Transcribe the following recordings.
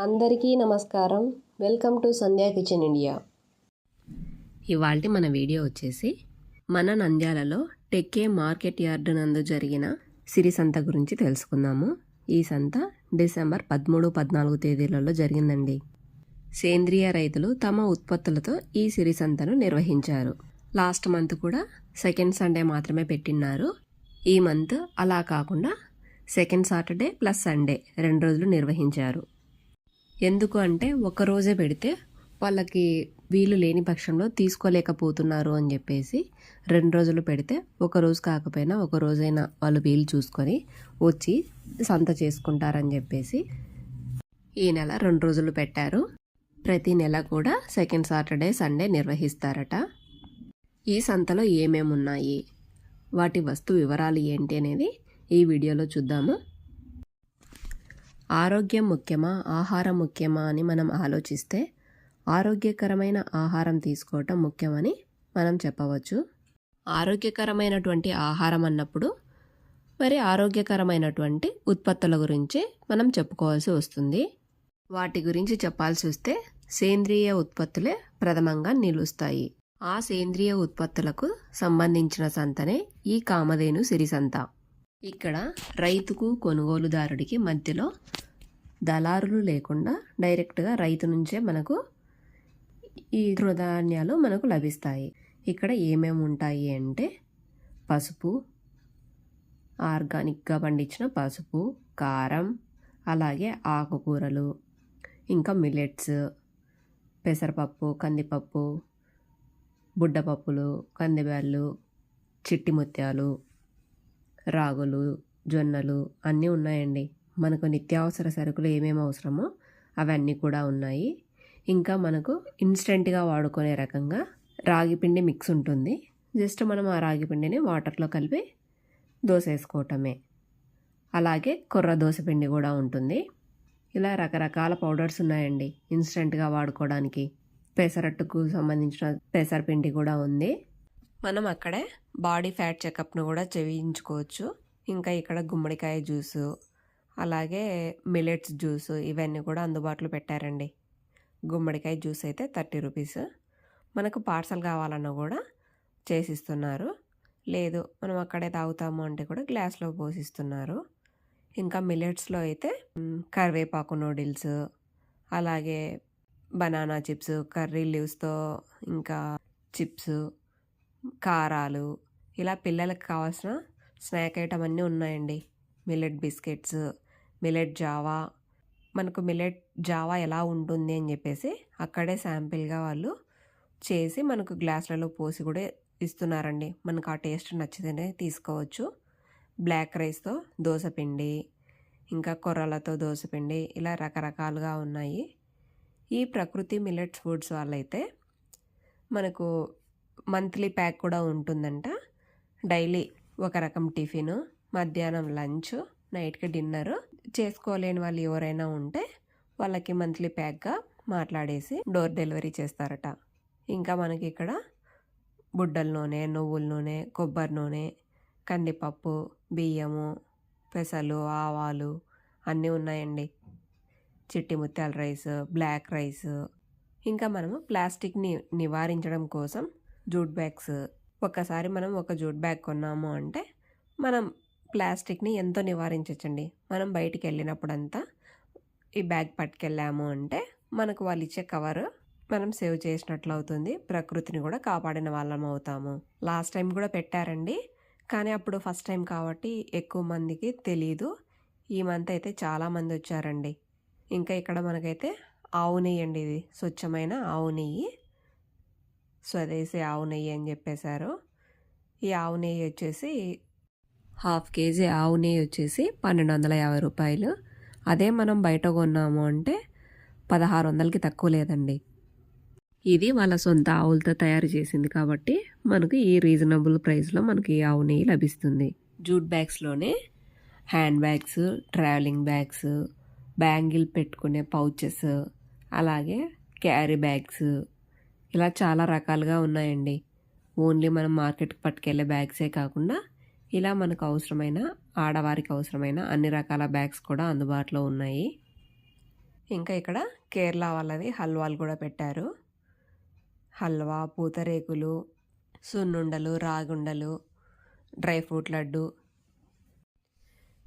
అందరికీ నమస్కారం. Welcome to Sandhya kitchen India. ఇవాళ మన వీడియో వచ్చేసి మన నంద్యాలలో టెక్కే మార్కెట్ యార్డ్ నందు జరిగిన సిరి సంత గురించి తెలుసుకుందాము. ఈ సంత డిసెంబర్ పదమూడు పద్నాలుగు తేదీలలో జరిగిందండి. సేంద్రియ రైతులు తమ ఉత్పత్తులతో ఈ సిరి సంతను నిర్వహించారు. లాస్ట్ మంత్ కూడా సెకండ్ సండే మాత్రమే పెట్టిన్నారు. ఈ మంత్ అలా కాకుండా సెకండ్ సాటర్డే ప్లస్ సండే రెండు రోజులు నిర్వహించారు. ఎందుకు అంటే ఒక రోజే పెడితే వాళ్ళకి వీలు లేని పక్షంలో తీసుకోలేకపోతున్నారు అని చెప్పేసి రెండు రోజులు పెడితే ఒక రోజు కాకపోయినా ఒక రోజైనా వాళ్ళు వీలు చూసుకొని వచ్చి సంత చేసుకుంటారని చెప్పేసి ఈ నెల రెండు రోజులు పెట్టారు. ప్రతి నెల కూడా సెకండ్ సాటర్డే సండే నిర్వహిస్తారట. ఈ సంతలో ఏమేమి ఉన్నాయి వాటి వస్తు వివరాలు ఏంటి అనేది ఈ వీడియోలో చూద్దాము. ఆరోగ్యం ముఖ్యమా ఆహారం ముఖ్యమా అని మనం ఆలోచిస్తే ఆరోగ్యకరమైన ఆహారం తీసుకోవటం ముఖ్యమని మనం చెప్పవచ్చు. ఆరోగ్యకరమైనటువంటి ఆహారం అన్నప్పుడు మరి ఆరోగ్యకరమైనటువంటి ఉత్పత్తుల గురించి మనం చెప్పుకోవాల్సి వస్తుంది. వాటి గురించి చెప్పాల్సి వస్తే సేంద్రియ ఉత్పత్తులే ప్రథమంగా నిలుస్తాయి. ఆ సేంద్రియ ఉత్పత్తులకు సంబంధించిన సంతనే ఈ కామధేను సిరి సంత ఇక్కడ రైతుకు కొనుగోలుదారుడికి మధ్యలో దళారులు లేకుండా డైరెక్ట్గా రైతు నుంచే మనకు ఈ తృధాన్యాలు మనకు లభిస్తాయి. ఇక్కడ ఏమేమి ఉంటాయి అంటే పసుపు ఆర్గానిక్గా పండించిన పసుపు కారం అలాగే ఆకుకూరలు ఇంకా మిల్లెట్స్ పెసరపప్పు కందిపప్పు బుడ్డపప్పులు కందిబ్యాళ్ళు చిట్టి ముత్యాలు రాగులు జొన్నలు అన్నీ ఉన్నాయండి. మనకు నిత్యావసర సరుకులు ఏమేమి అవసరమో అవన్నీ కూడా ఉన్నాయి. ఇంకా మనకు ఇన్స్టెంట్గా వాడుకునే రకంగా రాగి పిండి మిక్స్ ఉంటుంది. జస్ట్ మనం ఆ రాగి పిండిని వాటర్లో కలిపి దోశ వేసుకోవటమే అలాగే కొర్ర దోశ పిండి కూడా ఉంటుంది. ఇలా రకరకాల పౌడర్స్ ఉన్నాయండి ఇన్స్టెంట్గా వాడుకోవడానికి. పెసరట్టుకు సంబంధించిన పెసర పిండి కూడా ఉంది. మనం అక్కడే బాడీ ఫ్యాట్ చెకప్ను కూడా చేయించుకోవచ్చు. ఇంకా ఇక్కడ గుమ్మడికాయ జ్యూసు అలాగే మిలెట్స్ జ్యూస్ ఇవన్నీ కూడా అందుబాటులో పెట్టారండి. గుమ్మడికాయ జ్యూస్ అయితే థర్టీ రూపీస్. మనకు పార్సల్ కావాలన్నా కూడా చేసిస్తున్నారు. లేదు మనం అక్కడే తాగుతాము అంటే కూడా గ్లాస్లో పోసిస్తున్నారు. ఇంకా మిలెట్స్లో అయితే కరివేపాకు నూడిల్స్ అలాగే బనానా చిప్స్ కర్రీ లీవ్స్తో ఇంకా చిప్స్ కారాలు ఇలా పిల్లలకు కావాల్సిన స్నాక్ ఐటమ్ అన్నీ ఉన్నాయండి. మిల్లెట్ బిస్కెట్స్ మిలెట్ జావా మనకు మిలెట్ జావా ఎలా ఉంటుంది అని చెప్పేసి అక్కడే శాంపిల్గా వాళ్ళు చేసి మనకు గ్లాసులలో పోసి కూడా ఇస్తున్నారండి. మనకు ఆ టేస్ట్ నచ్చితేనే తీసుకోవచ్చు. బ్లాక్ రైస్తో దోశపిండి ఇంకా కొర్రలతో దోశపిండి ఇలా రకరకాలుగా ఉన్నాయి. ఈ ప్రకృతి మిల్లెట్స్ ఫుడ్స్ వాళ్ళైతే మనకు మంత్లీ ప్యాక్ కూడా ఉంటుందంట. డైలీ ఒక రకం టిఫిన్ మధ్యాహ్నం లంచ్ నైట్కి డిన్నరు చేసుకోలేని వాళ్ళు ఎవరైనా ఉంటే వాళ్ళకి మంత్లీ ప్యాక్గా మాట్లాడేసి డోర్ డెలివరీ చేస్తారట. ఇంకా మనకి ఇక్కడ బుడ్డల నూనె నువ్వుల నూనె కొబ్బరి నూనె కందిపప్పు బియ్యము పెసలు ఆవాలు అన్నీ ఉన్నాయండి. చిట్టి ముత్యాల రైస్ బ్లాక్ రైస్. ఇంకా మనము ప్లాస్టిక్ని నివారించడం కోసం జూట్ బ్యాగ్స్. ఒక్కసారి మనం ఒక జూట్ బ్యాగ్ కొన్నాము అంటే మనం ప్లాస్టిక్ని ఎంతో నివారించచ్చండి. మనం బయటికి వెళ్ళినప్పుడంతా ఈ బ్యాగ్ పట్టుకెళ్ళాము అంటే మనకు వాళ్ళు ఇచ్చే కవర్ మనం సేవ్ చేసినట్లు అవుతుంది. ప్రకృతిని కూడా కాపాడిన వాళ్ళం అవుతాము. లాస్ట్ టైం కూడా పెట్టారండి. కానీ అప్పుడు ఫస్ట్ టైం కాబట్టి ఎక్కువ మందికి తెలియదు ఈ మంత్ అయితే చాలామంది వచ్చారండి. ఇంకా ఇక్కడ మనకైతే ఆవు నెయ్యి అండి ఇది. స్వచ్ఛమైన ఆవు నెయ్యి. స్వదేశీ ఆవు నెయ్యి అని చెప్పేశారు. ఈ ఆవు నెయ్యి వచ్చేసి హాఫ్ కేజీ ఆవు నెయ్యి వచ్చేసి పన్నెండు వందల యాభై రూపాయలు. అదే మనం బయట కొన్నాము అంటే పదహారు వందలకి తక్కువ లేదండి. ఇది వాళ్ళ సొంత ఆవులతో తయారు చేసింది కాబట్టి మనకు ఈ రీజనబుల్ ప్రైస్లో మనకి ఈ ఆవు నెయ్యి లభిస్తుంది. Jute బ్యాగ్స్లోనే hand bags travelling bags bangle పెట్టుకునే పౌచెస్ అలాగే క్యారీ బ్యాగ్స్ ఇలా చాలా రకాలుగా ఉన్నాయండి. ఓన్లీ మనం మార్కెట్కి పట్టుకెళ్ళే బ్యాగ్సే కాకుండా ఇలా మనకు అవసరమైన ఆడవారికి అవసరమైన అన్ని రకాల బ్యాగ్స్ కూడా అందుబాటులో ఉన్నాయి. ఇంకా ఇక్కడ కేరళ వాళ్ళవి హల్వాలు కూడా పెట్టారు. హల్వా పూతరేకులు సున్నుండలు రాగుండలు dry fruit laddu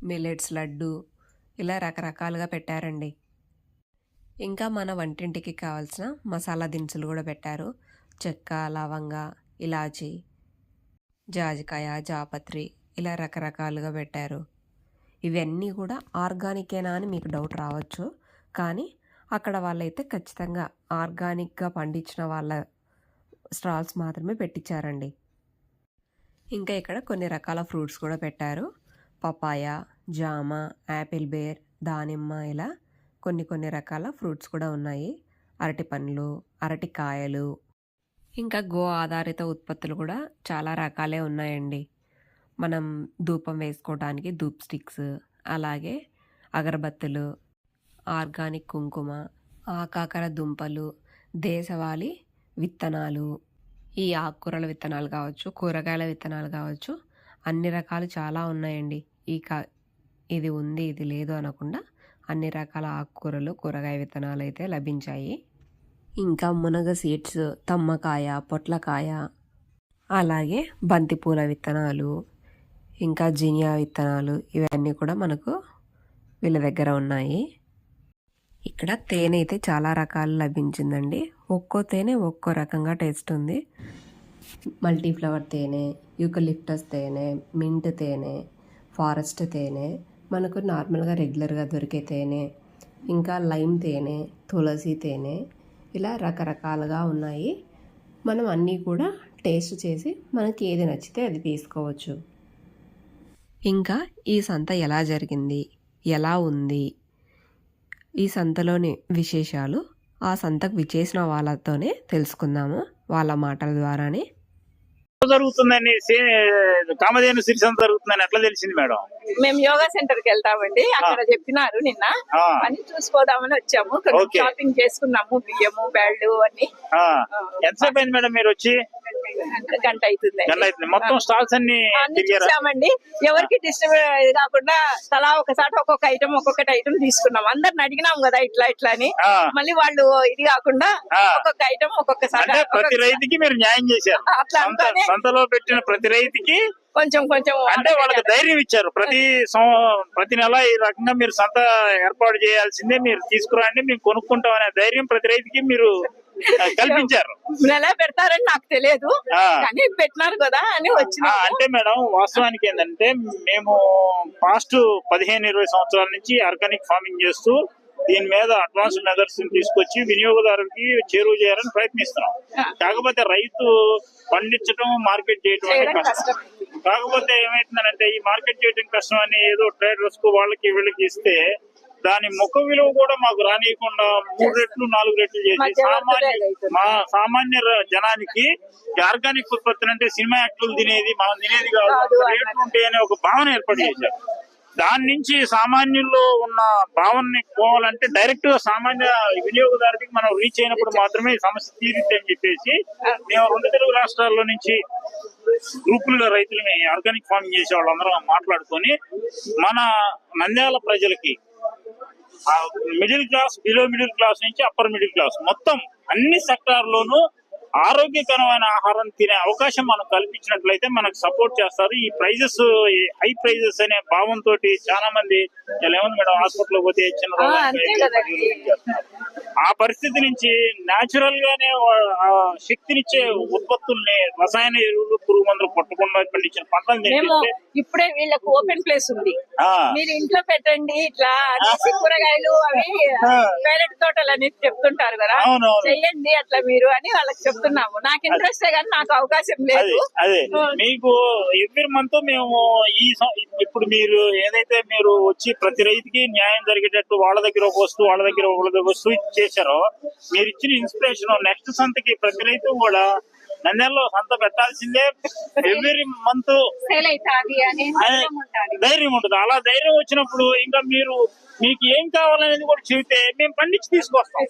millets laddu ఇలా రకరకాలుగా పెట్టారండి. ఇంకా మన వంటింటికి కావాల్సిన మసాలా దినుసులు కూడా పెట్టారు. చెక్క లవంగ ఇలాచి జాజికాయ జాపత్రి ఇలా రకరకాలుగా పెట్టారు. ఇవన్నీ కూడా ఆర్గానికేనా అని మీకు డౌట్ రావచ్చు. కానీ అక్కడ వాళ్ళైతే ఖచ్చితంగా ఆర్గానిక్గా పండించిన వాళ్ళ స్టాల్స్ మాత్రమే పెట్టించారండి. ఇంకా ఇక్కడ కొన్ని రకాల ఫ్రూట్స్ కూడా పెట్టారు. పపాయ జామ యాపిల్ బేర్ దానిమ్మ ఇలా కొన్ని కొన్ని రకాల ఫ్రూట్స్ కూడా ఉన్నాయి. అరటి పండ్లు అరటి కాయలు ఇంకా గో ఆధారిత ఉత్పత్తులు కూడా చాలా రకాలే ఉన్నాయండి. మనం ధూపం వేసుకోవడానికి ధూప్ స్టిక్స్ అలాగే అగరబత్తులు ఆర్గానిక్ కుంకుమ ఆకాకర దుంపలు దేశవాళీ విత్తనాలు. ఈ ఆకుకూరల విత్తనాలు కావచ్చు కూరగాయల విత్తనాలు కావచ్చు అన్ని రకాలు చాలా ఉన్నాయండి. ఈ కా ఇది ఉంది ఇది లేదు అనకుండా అన్ని రకాల ఆకుకూరలు కూరగాయ విత్తనాలు అయితే లభించాయి. ఇంకా మునగ సీడ్స్ తమ్మకాయ పొట్లకాయ అలాగే బంతిపూల విత్తనాలు ఇంకా జినియా విత్తనాలు ఇవన్నీ కూడా మనకు వీళ్ళ దగ్గర ఉన్నాయి. ఇక్కడ తేనె అయితే చాలా రకాలు లభించిందండి. ఒక్కో తేనె ఒక్కో రకంగా టేస్ట్ ఉంది. మల్టీఫ్లవర్ తేనె యూకలిప్టస్ తేనె మింట్ తేనె ఫారెస్ట్ తేనె మనకు నార్మల్గా రెగ్యులర్గా దొరికే తేనె ఇంకా లైమ్ తేనె తులసి తేనె ఇలా రకరకాలుగా ఉన్నాయి. మనం అన్నీ కూడా టేస్ట్ చేసి మనకి ఏది నచ్చితే అది తీసుకోవచ్చు. ఇంకా ఈ సంత ఎలా జరిగింది? ఎలా ఉంది? ఈ సంతలోని విశేషాలు ఆ సంతకు విచేసిన వాళ్ళతోనే తెలుసుకుందాము. వాళ్ళ మాటల ద్వారానే జరుగుతుందని కామధేను సిరిసంత జరుగుతుందని ఎట్లా తెలిసింది మేడం? మేము యోగా సెంటర్కి వెళ్తామండి. అక్కడ చెప్పినారు నిన్న. అని చూసుకోదామని వచ్చాము. షాపింగ్ చేసుకున్నాము బియ్యము బెల్ట్ అన్ని. ఎంతసేపు అయింది మేడం మీరు వచ్చి? గంట అవుతుంది గంట అవుతుంది మొత్తం స్టాల్స్ అన్ని చూసామండి. ఎవరికి డిస్టర్బ్ కాకుండా తలా ఒకసారి ఒక్కొక్క ఐటమ్ ఒక్కొక్కటి ఐటమ్ తీసుకున్నాం. అందరిని అడిగినాం కదా ఇట్లా ఇట్లా అని. మళ్ళీ వాళ్ళు ఇది కాకుండా. ఒక్కొక్క ఐటమ్ ఒక్కొక్కసారి ప్రతి రైతుకి మీరు న్యాయం చేశారు. సంతలో పెట్టిన ప్రతి రైతుకి కొంచెం కొంచెం అంటే వాళ్ళకి ధైర్యం ఇచ్చారు. ప్రతి ప్రతి నెల ఈ రకంగా మీరు సంత ఏర్పాటు చేయాల్సిందే మీరు తీసుకురండి మేము కొనుక్కుంటాం అనే ధైర్యం ప్రతి రైతుకి మీరు కల్పించారు. నెల పెడతారని నాకు తెలియదు. కానీ పెట్టినారు కదా అని ఆ, వచ్చినాము అంటే మేడం వాస్తవానికి ఏంటంటే మేము పాస్ట్ పదిహేను ఇరవై సంవత్సరాల నుంచి ఆర్గానిక్ ఫార్మింగ్ చేస్తూ దీని మీద అడ్వాన్స్ మెథడ్స్ తీసుకొచ్చి వినియోగదారుడికి చేరువ చేయాలని ప్రయత్నిస్తున్నాం. కాకపోతే రైతు పండించడం మార్కెట్ చేయడం కష్టం. కాకపోతే ఏమైతుందంటే ఈ మార్కెట్ చేయడం కష్టం అని ఏదో ట్రేడర్స్కు వాళ్ళకి వీళ్ళకి ఇస్తే దాని ముఖ విలువ కూడా మాకు రానియకుండా మూడు రెట్లు నాలుగు రెట్లు చేసి సామాన్య. మా సామాన్య జనానికి ఆర్గానిక్ ఉత్పత్తులు అంటే సినిమా యాక్టులు తినేది మనం తినేది కాదు రేట్లు ఉంటాయి అనే ఒక భావన ఏర్పాటు చేశారు. దాని నుంచి సామాన్యుల్లో ఉన్న భావనని పోవాలంటే డైరెక్ట్గా సామాన్య వినియోగదారుడికి మనం రీచ్ అయినప్పుడు మాత్రమే సమస్య తీరుద్ది అని చెప్పేసి మేము రెండు తెలుగు రాష్ట్రాల్లో నుంచి గ్రూపుల్లో రైతులని ఆర్గానిక్ ఫార్మింగ్ చేసే వాళ్ళందరం మాట్లాడుకొని మన నంద్యాల ప్రజలకి middle class below middle class నుంచి అప్పర్ మిడిల్ క్లాస్ మొత్తం అన్ని సెక్టార్లోనూ ఆరోగ్యకరమైన ఆహారం తినే అవకాశం మనం కల్పించినట్లయితే మనకు సపోర్ట్ చేస్తారు. ఈ ప్రైజెస్ హై ప్రైజెస్ అనే భావంతో చాలా మంది ఏముంది మేడం హాస్పిటల్ పోతే చిన్న ఆ, పరిస్థితి నుంచి నేచురల్ గానే శక్తినిచ్చే ఉత్పత్తుల్ని రసాయన ఎరువులు పురుగు మందులు కొట్టకుండా పండించిన పంటలు ఇప్పుడే వీళ్ళకు ఓపెన్ ప్లేస్ ఉంది. మీరు ఇంట్లో పెట్టండి ఇట్లా కూరగాయలు అవి పేరెట్ తోటలు అనేది చెప్తుంటారు కదా. చెయ్యండి అట్లా మీరు అని వాళ్ళకి చెప్తున్నాము. నాకు ఇంట్రెస్ట్ కానీ నాకు అవకాశం లేదు. అదే. మీకు ఎవ్రీ మంత్ మేము ఈ ఇప్పుడు మీరు ఏదైతే మీరు వచ్చి ప్రతి రైతుకి న్యాయం జరిగేటట్టు వాళ్ళ దగ్గర ఒక వస్తువు వాళ్ళ దగ్గర ఒక వస్తువు చేశారో మీరు ఇచ్చిన ఇన్స్పిరేషన్ నెక్స్ట్ సంతకి ప్రతి రైతు కూడా నంద్యాలలో సంత పెట్టాల్సిందే. ఎవ్రీ మంత్ ధైర్యం ఉంటుంది. అలా ధైర్యం వచ్చినప్పుడు ఇంకా మీరు మీకు ఏం కావాలనేది కూడా చెబితే మేము పండించి తీసుకొస్తాం.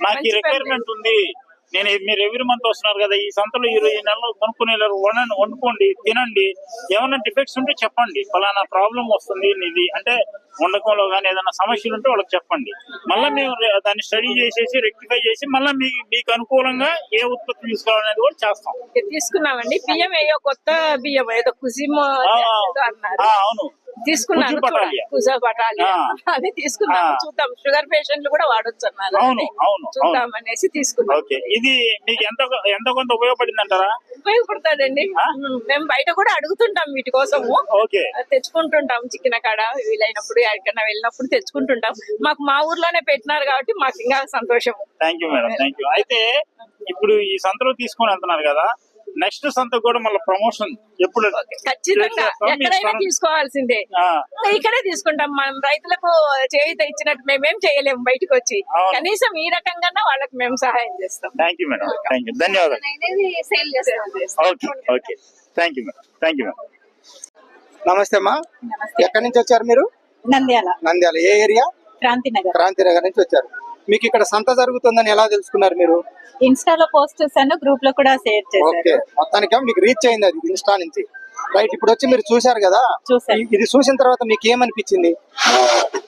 నాకు రిక్వైర్మెంట్ ఉంది. నేను మీరు ఎవ్రీ మంత్ వస్తున్నారు కదా ఈ సంతలో ఈ నెలలో కొనుక్కునే వండండి వండుకోండి తినండి. ఏమైనా డిఫెక్ట్స్ ఉంటే చెప్పండి. ఫలానా ప్రాబ్లం వస్తుంది ఇది అంటే వండకంలో కానీ ఏదైనా సమస్యలు ఉంటే వాళ్ళకి చెప్పండి. మళ్ళీ మేము దాన్ని స్టడీ చేసేసి రెక్టిఫై చేసి మళ్ళీ మీ మీకు అనుకూలంగా ఏ ఉత్పత్తి తీసుకోవాలనేది కూడా చేస్తాం. తీసుకున్నామండి. బియ్యం ఏయో కొత్త బియ్యం ఏదో ఆ, అవును. తీసుకున్నాను. అది తీసుకున్నాము. ఆ. చూద్దాం. షుగర్ పేషెంట్లు కూడా వాడొచ్చు అన్నారు చూద్దాం అనేసి తీసుకున్నాం. ఓకే. ఇది మీకు ఎంత ఎంత కొంత ఉపయోగపడింది అంటారా ఉపయోగపడుతుందండి మేము. బయట కూడా అడుగుతుంటాం వీటి కోసము. తెచ్చుకుంటుంటాం చికెన్ కాడ వీలైనప్పుడు. ఎక్కడికైనా వెళ్ళినప్పుడు తెచ్చుకుంటుంటాం. మాకు మా ఊర్లోనే పెట్టినారు కాబట్టి మాకు ఇంకా సంతోషం thank you madam thank you అయితే ఇప్పుడు ఈ సంతలో తీసుకొని వెళ్తున్నారు కదా నెక్స్ట్ సంత కూడా మళ్ళీ ప్రమోషన్ ఎప్పుడు ఖచ్చితంగా. ఎక్కడైనా తీసుకోవాల్సిందే. ఇక్కడే తీసుకుంటాం. మనం రైతులకు చేయుత ఇచ్చినట్టు మేమేం చేయలేము బయటకు వచ్చి. కనీసం ఈ రకంగా వాళ్ళకి మేము సహాయం చేస్తాం. Thank you madam thank you ధన్యవాదాలు. సేల్ చేస్తాం okay okay thank you madam thank you madam నమస్తే అమ్మా. ఎక్కడి నుంచి వచ్చారు మీరు? నంద్యాల. నంద్యాల. ఏ ఏరియా? క్రాంతి నగర్. క్రాంతి నగర్ నుంచి వచ్చారు. మీకు ఇక్కడ సంత జరుగుతుందని ఎలా తెలుసుకున్నారు మీరు? ఇన్స్టాలో పోస్ట్ చేశాను గ్రూప్లో కూడా షేర్ ఓకే. మొత్తానికి మీకు రీచ్ అయింది అది ఇన్స్టా నుంచి. రైట్ ఇప్పుడు వచ్చి మీరు చూశారు కదా? చూశాను. ఇది చూసిన తర్వాత మీకు ఏమనిపించింది?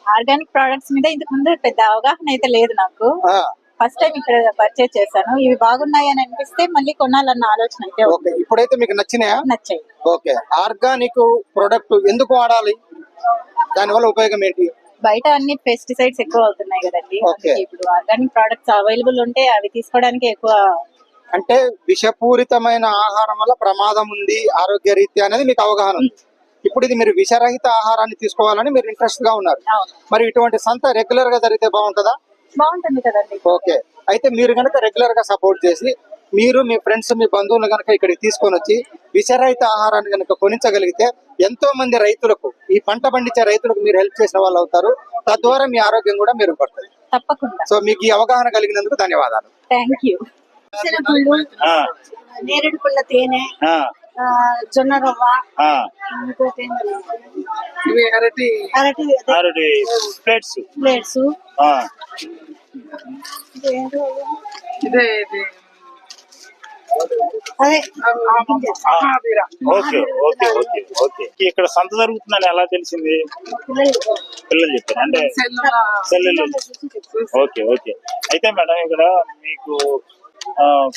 ఆర్గానిక్ ప్రొడక్ట్స్ మీద ఇంతకు ముందు పెద్ద అవగాహన అయితే లేదు నాకు. ఆ, ఫస్ట్ టైం ఇక్కడ పర్చేజ్ చేశాను. ఇవి బాగున్నాయి అని అనిపిస్తే మళ్ళీ కొనాలన్న ఆలోచన అయితే. ఓకే. ఇప్పుడైతే మీకు నచ్చినాయా? నచ్చాయి. ఓకే. ఆర్గానిక్ ప్రొడక్ట్ ఎందుకు వాడాలి? దానివల్ల ఉపయోగం ఏంటి? బయట అన్ని పెస్టిసైడ్స్ ఎక్కువ అవుతున్నాయి కదండి. ఇప్పుడు ఆర్గానిక్ ప్రొడక్ట్స్ అవైలబుల్ ఉంటే అవి తీసుకోవడానికి ఎక్కువ అంటే విషపూరితమైన ఆహారం వల్ల ప్రమాదం ఉంది ఆరోగ్య రీత్యా అనేది మీకు అవగాహన ఉంది. ఇప్పుడు ఇది మీరు విషరహిత ఆహారాన్ని తీసుకోవాలని మీరు ఇంట్రెస్ట్గా ఉన్నారు. అవును. మరి ఇటువంటి సంత రెగ్యులర్గా జరిగితే బాగుంటుందా? బాగుంటుంది కదండి. ఓకే. అయితే మీరు గనక రెగ్యులర్గా సపోర్ట్ చేసి మీరు మీ ఫ్రెండ్స్ మీ బంధువులు గనక ఇక్కడికి తీసుకొని వచ్చి విషరహిత ఆహారాన్ని గనక కొనించగలిగితే ఎంతో మంది రైతులకు ఈ పంట పండించే రైతులకు మీరు హెల్ప్ చేసిన వాళ్ళు అవుతారు. తద్వారా మీ ఆరోగ్యం కూడా మెరుగుపడుతుంది. తప్పకుండా. సో మీకు ఈ అవగాహన కలిగినందుకు ధన్యవాదాలు. థ్యాంక్ యూ నేరేడు తేనె జొన్న రవ్వ అరటి. ప్లేట్స్ ప్లేట్స్ ఇదే. Okay okay okay okay. ఇక్కడ సంత జరుగుతుందని ఎలా తెలిసింది? పిల్లలు చెప్పారు. అంటే సెల్లులు ఓకే ఓకే. అయితే మేడం ఇక్కడ మీకు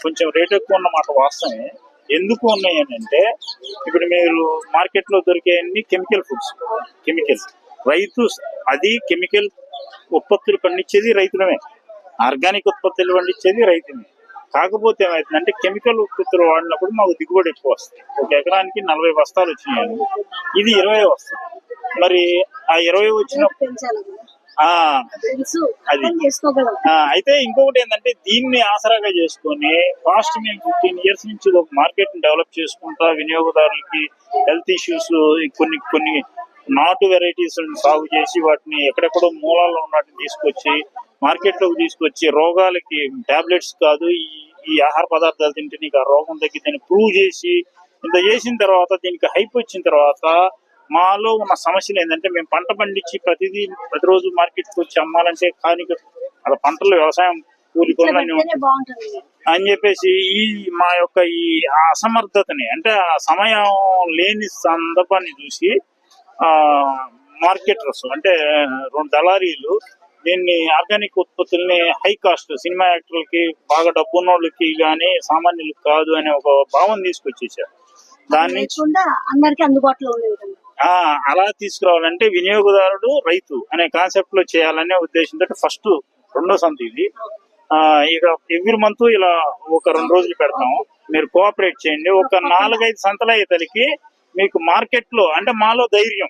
కొంచెం రేట్ ఎక్కువ ఉన్నమాట వాస్తవమే. ఎందుకు ఉన్నాయి అని అంటే ఇప్పుడు మీరు మార్కెట్లో దొరికే అన్ని కెమికల్ ఫుడ్స్ కెమికల్స్ రైతు అది కెమికల్ ఉత్పత్తులు పండించేది రైతులమే. ఆర్గానిక్ ఉత్పత్తులు పండించేది రైతులమే కాకపోతే ఏమవుతుందంటే కెమికల్ ఉత్పత్తులు వాడినప్పుడు మాకు దిగుబడి ఎక్కువ వస్తుంది. ఒక ఎకరానికి నలభై బస్తాలు వచ్చినాయి ఇది ఇరవై వస్తుంది. మరి ఆ ఇరవై వచ్చిన ఆ అది. అయితే ఇంకొకటి ఏంటంటే దీన్ని ఆసరాగా చేసుకొని ఫాస్ట్ మేము ఫిఫ్టీన్ ఇయర్స్ నుంచి ఒక మార్కెట్ డెవలప్ చేసుకుంటా వినియోగదారులకి హెల్త్ ఇష్యూస్ కొన్ని కొన్ని నాటు వెరైటీస్ సాగు చేసి వాటిని ఎక్కడెక్కడో మూలాల్లో ఉన్నట్టు తీసుకొచ్చి మార్కెట్లోకి తీసుకొచ్చి రోగాలకి టాబ్లెట్స్ కాదు ఈ ఈ ఆహార పదార్థాలు తింటే నీకు ఆ రోగం తగ్గిద్దని ప్రూవ్ చేసి ఇంత చేసిన తర్వాత దీనికి హైప్ వచ్చిన తర్వాత మాలో ఉన్న సమస్యలు ఏంటంటే మేము పంట పండించి ప్రతిదీ ప్రతిరోజు మార్కెట్కి వచ్చి అమ్మాలంటే కానీ అలా పంటలు వ్యవసాయం కూలి పనులు అన్నీ పెడితేనే బాగుంటుంది. అని చెప్పేసి ఈ మా యొక్క ఈ అసమర్థతని అంటే ఆ సమయం లేని సందర్భాన్ని చూసి మార్కెటర్స్ అంటే రెండు దళారీలు దీన్ని ఆర్గానిక్ ఉత్పత్తుల్ని హై కాస్ట్ సినిమా యాక్టర్లకి బాగా డబ్బున్న వాళ్ళకి కానీ సామాన్యులకు కాదు అనే ఒక భావం తీసుకొచ్చేసారు దాని నుంచి అందరికి అందుబాటులో అలా తీసుకురావాలంటే వినియోగదారుడు రైతు అనే కాన్సెప్ట్లో చేయాలనే ఉద్దేశంతో ఫస్ట్ రెండో సంత ఇది. ఆ ఇక ఎవ్రీ మంత్ ఇలా ఒక రెండు రోజులు పెడతాం మీరు కోఆపరేట్ చేయండి. ఒక నాలుగైదు సంతల ఇతనికి మీకు మార్కెట్లో అంటే మాలో ధైర్యం.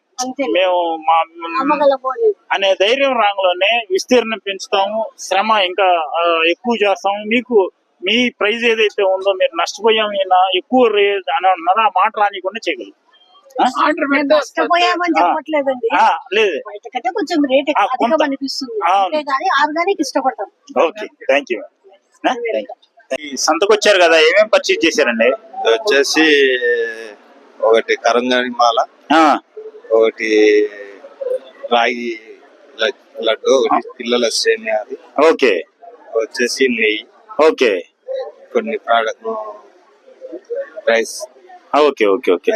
మేము మా అనే ధైర్యం రాంగ్లోనే విస్తీర్ణం పెంచుతాము. శ్రమ ఇంకా ఎక్కువ చేస్తాము. మీకు మీ ప్రైజ్ ఏదైతే ఉందో మీరు నష్టపోయాము ఈయన ఎక్కువ రేట్ అని అన్నారో ఆ మాట రానికుండా చేయగలరు? నష్టపోయామని లేదు. కొంచెం రేట్. అధికం అనిపిస్తుంది ఆర్గానిక్ ఇష్టపడతాం. ఓకే. థ్యాంక్ యూ ఈ సంతకు వచ్చారు కదా ఏమేమి పర్చేజ్ చేశారండి? వచ్చేసి ఒకటి కరంజాని మాల ఒకటి రాగి లడ్డు ఒకటి పిల్లల సేమియా అది. ఓకే. వచ్చేసి నెయ్యి. ఓకే. కొన్ని product rice. Okay okay okay.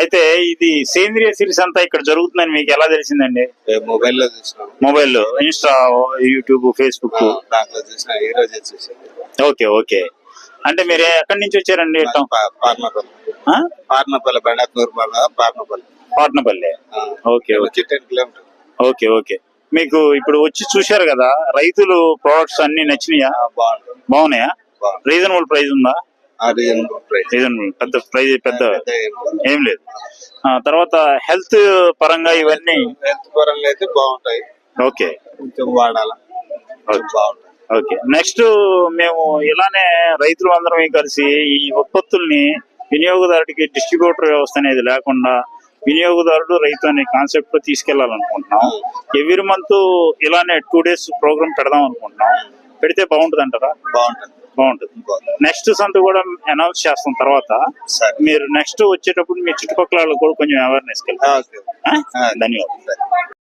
అయితే ఇది సేంద్రియ సిరీస్ అంతా ఇక్కడ జరుగుతుందని మీకు ఎలా తెలిసిందండి? మొబైల్లో చూసినాం. మొబైల్లో ఇన్స్టా యూట్యూబ్ ఫేస్బుక్. దాంట్లో చూసిన. ఈ రోజే ఓకే ఓకే. అంటే మీరు ఎక్కడి నుంచి వచ్చారండి? Parnapalli? Parnapalli Patnapalli okay kilometre. Okay okay. మీకు ఇప్పుడు వచ్చి చూశారు కదా రైతులు ప్రోడక్ట్స్ అన్ని నచ్చినాయా? బాగుంటుంది బాగున్నాయా? రీజనబుల్ ప్రైస్ ఉందా? రీజనబుల్ పెద్ద ప్రైస్ పెద్ద హెల్త్ ఏం లేదు. ఆ, తర్వాత హెల్త్ పరంగా ఇవన్నీ? పరంగా అయితే బాగుంటాయి. ఓకే. కొంచెం వాడాల. కొంచెం బాగుంటాయి. ఓకే. నెక్స్ట్ మేము ఇలానే రైతులు అందరం కలిసి ఈ ఉత్పత్తుల్ని వినియోగదారుడికి డిస్ట్రిబ్యూటర్ వ్యవస్థ అనేది లేకుండా వినియోగదారుడు రైతు అనే కాన్సెప్ట్లో తీసుకెళ్ళాలనుకుంటున్నాం. ఎవ్రీ మంత్ ఇలానే టూ డేస్ ప్రోగ్రామ్ పెడదాం అనుకుంటున్నాం. పెడితే బాగుంటుంది. అంటారా బాగుంటుంది. బాగుంటుంది. నెక్స్ట్ సంత కూడా అనౌన్స్ చేస్తాం తర్వాత. మీరు నెక్స్ట్ వచ్చేటప్పుడు మీ చుట్టుపక్కల వాళ్ళకి కూడా కొంచెం అవేర్నెస్ ధన్యవాదాలు.